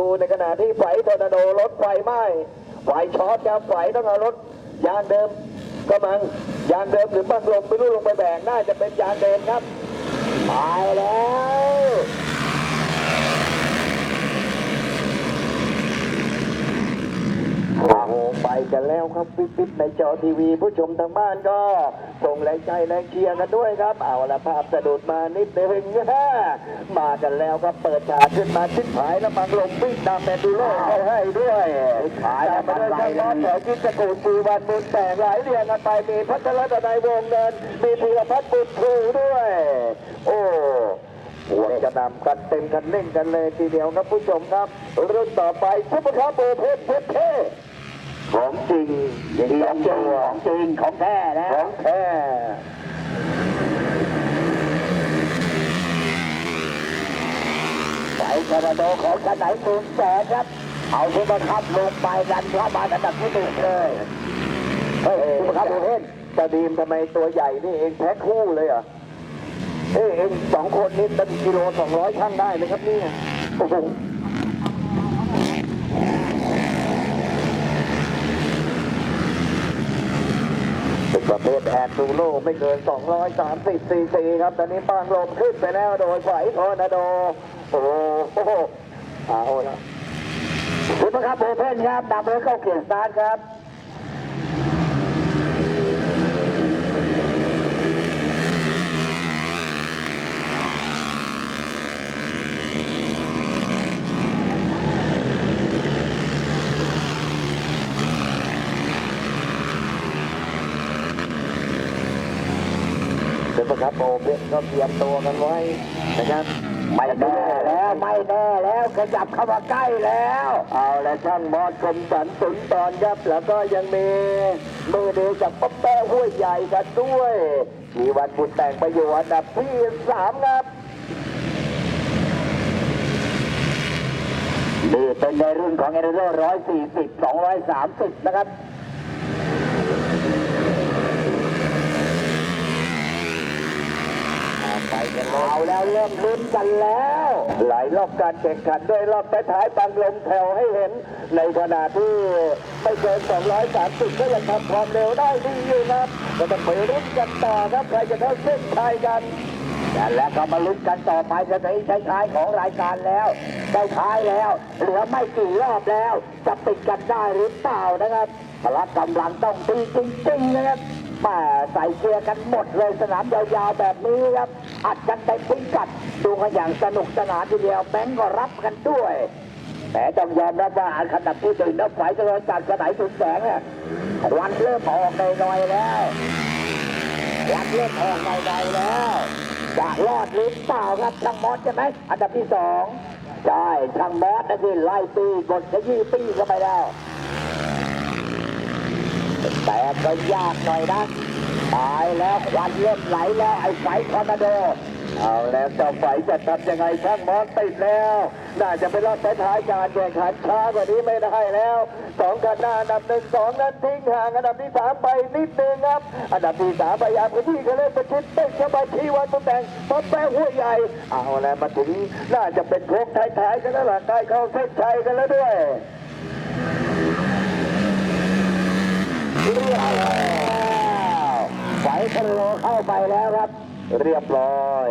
ชูในขณะที่ไฟทอร์นาโดรถไฟไหม้ไฟช็อตครับไฟต้องเอารถยางเดิมก็มังยางเดิมหรือบังลมไม่รู้ลงไปแบกน่าจะเป็นยางเดิมครับตายแล้ว โอ้โหไป กันแล้วครับปิ๊บปิ๊บในจอทีวี ผู้ชมทางบ้านก็ ส่งแรงใจแรงเชียร์กันด้วยครับ เอาละภาพสะดุดมานิดนึงมากันแล้วครับเปิดฉากขึ้นมาชิดหายแล้วบังลมวิ่งตามแมนดูโลเข้าให้ด้วยขายแล้วมาด้วยช่างรถแถวกิจกูลปูวันบุญแตกหลายเรียงกันไปมีพัทรดนัยวงเงินมีธีรพัฒน์บุญครูด้วย โอ้พวกจะนำกันเต็มกันเล่นกันเลยทีเดียวครับผู้ชมครับ รุ่นต่อไปซุปเปอร์คาร์โบเพชรเพชร ของจริงเทียมตัวของจริงของแท้นะของแท้ไฟกระโดดของกันไหนสูงแสนครับ เอาซุปเปอร์คัพลงไปดันเข้ามาอันดับที่หนึ่งเลยเฮ้ยซุปเปอร์คัพโบเพชรตาดีมทำไมตัวใหญ่นี่เองแพ็คคู่เลยเหรอเอ้ยเองสองคนนี้ตั้งกิโลสองร้อยช่างได้เลยครับเนี่ยโอ้โห ประเภทแอนดูโลไม่เกิน 230ซีซีครับ ตอนนี้ปางลมขึ้นไปแล้วโดยไฟทอร์นาโด โอ้โหอ้โหเอาละคุณนครับโอเพนครับดับเบิลเข้าเกียร์สตาร์ทครับ เป็นประครับโอเพ่นก็เตรียมตัวกันไว้นะครับไม่แน่แล้วไม่แน่แล้วขยับเข้ามาใกล้แล้ว เอาละช่างบอสคมสันสุนตอนครับแล้วก็ยังมีมือเดียวจากป๊อปแป้ห้วยใหญ่กันด้วยมีวันบุญแต่งประโยชน์อันดับที่สามครับนี่เป็นในรุ่นของเอเรโร่ร้อยสี่สิบสองร้อยสามสิบนะครับ ไปกันเอา แล้วเริ่มลุ้นกันแล้ว หลายรอบการแข่งขันด้วยรอบท้ายบางลมแถวให้เห็น ในขณะที่ไม่เกิน 230ก็ยังทำความเร็วได้ดีอยู่ครับก็ต้องไปลุ้นกันต่อครับใครจะเข้าเส้นชัยกันและก็มาลุ้นกันต่อไปจะในท้ายของรายการแล้วได้ท้ายแล้วเหลือไม่กี่รอบแล้ว จะปิดกันได้หรือเปล่านะครับพละกำลังต้องดีจริงๆนะครับ ม่ใส่เกียร์กันหมดเลยสนามยาวๆแบบนี้ครับ อัดกันเต็มพิกัดดูกันอย่างสนุกสนานทีเดียวแบงก์ก็รับกันด้วยแต่ต้องยอมรับว่าอันขนาดที่ตื่นนับไฟจะรอยจัดกระไหนสุดแสงเนี่ยวันเริ่มออกหน่อยแล้ววันเริ่มออกหน่อยแล้วจะรอดหรือเปล่าครับช่างมอสใช่ไหมอันดับที่สองใช่ช่างมอสนะที่ไล่ตีกดขยี้ตีเข้าไปแล้ว ก็ยากหน่อยนะตายแล้วควันเริ่มไหลแล้วไอ้ไฟทอร์นาโด เอาแล้วเจ้าไฟจะทำยังไงช่างมอสติดแล้ว น่าจะเป็นรอบท้ายการแข่งขันช้ากว่านี้ไม่ได้แล้วสองกันหน้าอันดับหนึ่งสองนั้นทิ้งห่างอันดับที่สามไปนิดนึงครับ อันดับที่สามพยายามพื้นที่เขาเล่นประชิดเต้นเข้ามาชี้วันตัวแต่งป๊อปแป้งหัวใหญ่ เอาแล้วมาถึงน่าจะเป็นโค้งท้ายๆกันแล้วล่ะใกล้เข้าเส้นชัยกันแล้วด้วย ไฟทะโลเข้าไปแล้วครับ เรียบร้อย